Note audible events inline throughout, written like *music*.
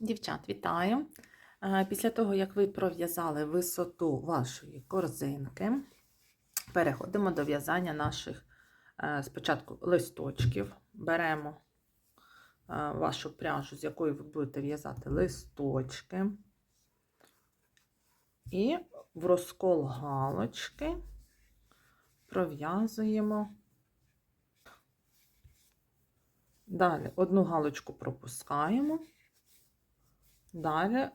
Дівчат, вітаю! Е, Після того, як ви пров'язали висоту вашої корзинки, переходимо до в'язання наших е, спочатку листочків. Беремо е, вашу пряжу, з якої ви будете в'язати листочки. І в розкол галочки пров'язуємо. Далі одну галочку пропускаємо. Далі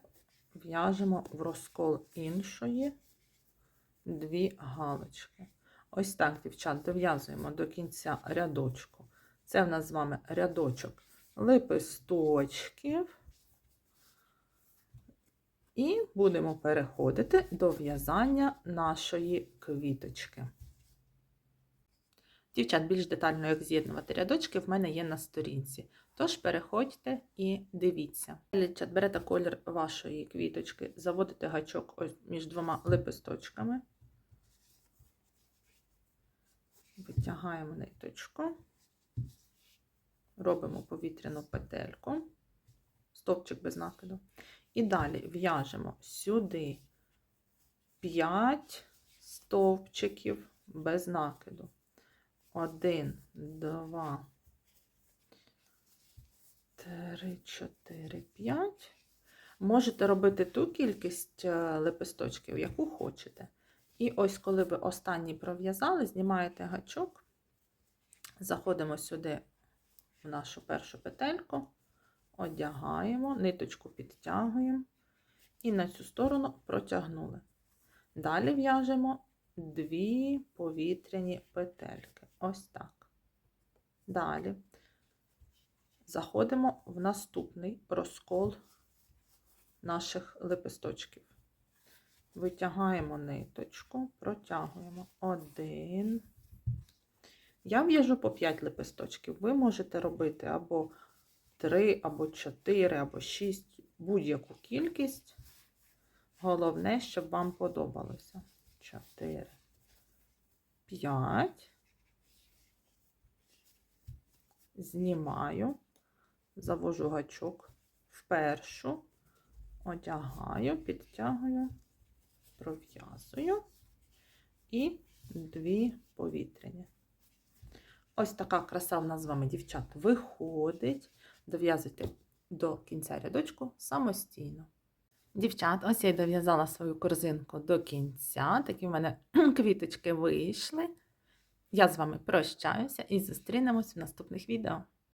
в'яжемо в розкол іншої дві галочки. Ось так, дівчат, дов'язуємо до кінця рядочку. Це в нас з вами рядочок лепесточків. І будемо переходити до в'язання нашої квіточки. Дівчат, більш детально, як з'єднувати рядочки, в мене є на сторінці. Тож переходьте і дивіться. Дівчат, берете колір вашої квіточки, заводите гачок ось між двома лепесточками. Витягаємо ниточку, робимо повітряну петельку, стовпчик без накиду. І далі в'яжемо сюди 5 стовпчиків без накиду. 1, 2, 3, 4, 5. Можете робити ту кількість е, лепесточків, яку хочете. І ось, коли ви останній пров'язали, знімаєте гачок, заходимо сюди в нашу першу петельку, одягаємо, ниточку підтягуємо і на цю сторону протягнули. Далі в'яжемо дві повітряні петельки. Ось так. Далі заходимо в наступний розкол наших лепесточків. Витягаємо ниточку, протягуємо один. Я в'яжу по 5 лепесточків. Ви можете робити або 3, або 4, або 6, будь-яку кількість. Головне, щоб вам подобалося. 4, 5. Знімаю, завожу гачок в першу, одягаю, підтягую, пров'язую і дві повітряні. Ось така краса в нас з вами, дівчат, виходить. Дов'язуйте до кінця рядочку самостійно. Дівчат, ось я дов'язала свою корзинку до кінця. Такі в мене *clears throat* квіточки вийшли. Я з вами прощаюся і зустрінемось в наступних відео.